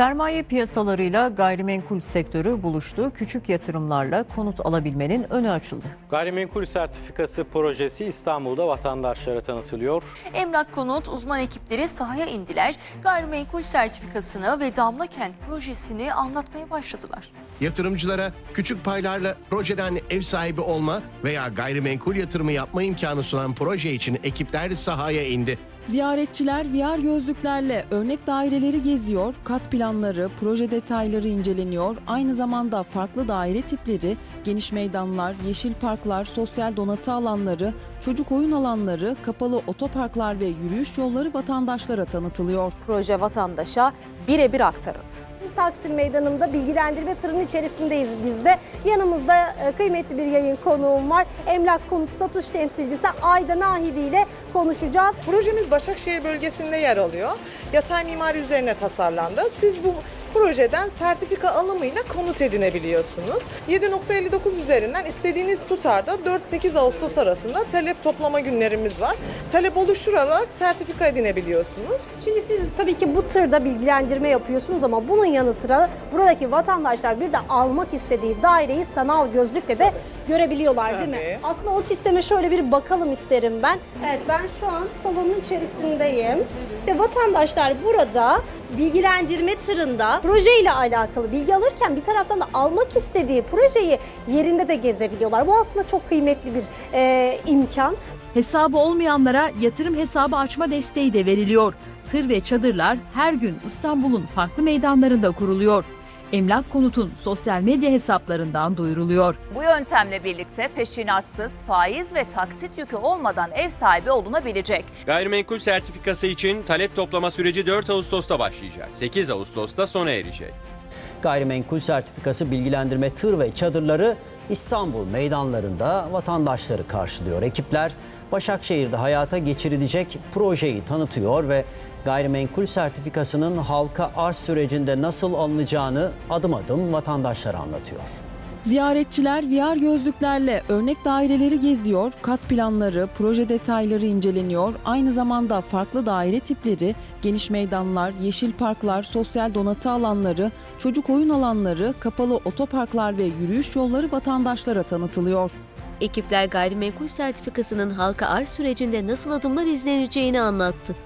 Sermaye piyasalarıyla gayrimenkul sektörü buluştu. Küçük yatırımlarla konut alabilmenin önü açıldı. Gayrimenkul sertifikası projesi İstanbul'da vatandaşlara tanıtılıyor. Emlak Konut uzman ekipleri sahaya indiler. Gayrimenkul sertifikasını ve Damla Kent projesini anlatmaya başladılar. Yatırımcılara küçük paylarla projeden ev sahibi olma veya gayrimenkul yatırımı yapma imkanı sunan proje için ekipler sahaya indi. Ziyaretçiler VR gözlüklerle örnek daireleri geziyor, kat planları, proje detayları inceleniyor. Aynı zamanda farklı daire tipleri, geniş meydanlar, yeşil parklar, sosyal donatı alanları, çocuk oyun alanları, kapalı otoparklar ve yürüyüş yolları vatandaşlara tanıtılıyor. proje vatandaşa birebir aktarıldı. Taksim Meydanı'nda bilgilendirme tırının içerisindeyiz biz de. Yanımızda e, kıymetli bir yayın konuğum var. Emlak Konut Satış Temsilcisi Ayda Nahidi ile konuşacağız. Projemiz Başakşehir bölgesinde yer alıyor. Yatay mimari üzerine tasarlandı. Siz bu projeden sertifika alımıyla konut edinebiliyorsunuz. 7.59 üzerinden istediğiniz tutarda 4-8 Ağustos arasında talep toplama günlerimiz var. Talep oluşturarak sertifika edinebiliyorsunuz. Şimdi siz tabii ki bu tırda bilgilendirme yapıyorsunuz ama bunun yanı sıra buradaki vatandaşlar bir de almak istediği daireyi sanal gözlükle de görebiliyorlar değil mi? Tabii. Aslında o sisteme şöyle bir bakalım isterim ben. Evet ben şu an salonun içerisindeyim. Ve vatandaşlar burada bilgilendirme tırında proje ile alakalı bilgi alırken bir taraftan da almak istediği projeyi yerinde de gezebiliyorlar. Bu aslında çok kıymetli bir e, imkan. Hesabı olmayanlara yatırım hesabı açma desteği de veriliyor. Tır ve çadırlar her gün İstanbul'un farklı meydanlarında kuruluyor. Emlak Konut'un sosyal medya hesaplarından duyuruluyor. Bu yöntemle birlikte peşinatsız, faiz ve taksit yükü olmadan ev sahibi olunabilecek. Gayrimenkul sertifikası için talep toplama süreci 4 Ağustos'ta başlayacak. 8 Ağustos'ta sona erecek. Gayrimenkul sertifikası bilgilendirme tır ve çadırları İstanbul meydanlarında vatandaşları karşılıyor. Ekipler Başakşehir'de hayata geçirilecek projeyi tanıtıyor ve gayrimenkul sertifikasının halka arz sürecinde nasıl alınacağını adım adım vatandaşlara anlatıyor. Ziyaretçiler VR gözlüklerle örnek daireleri geziyor, kat planları, proje detayları inceleniyor. Aynı zamanda farklı daire tipleri, geniş meydanlar, yeşil parklar, sosyal donatı alanları, çocuk oyun alanları, kapalı otoparklar ve yürüyüş yolları vatandaşlara tanıtılıyor. Ekipler gayrimenkul sertifikasının halka arz sürecinde nasıl adımlar izleneceğini anlattı.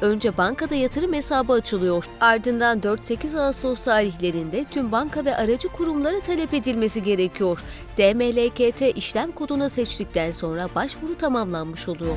Önce bankada yatırım hesabı açılıyor. Ardından 4-8 Ağustos tarihlerinde tüm banka ve aracı kurumlara talep edilmesi gerekiyor. DMLKT işlem kodunu seçtikten sonra başvuru tamamlanmış oluyor.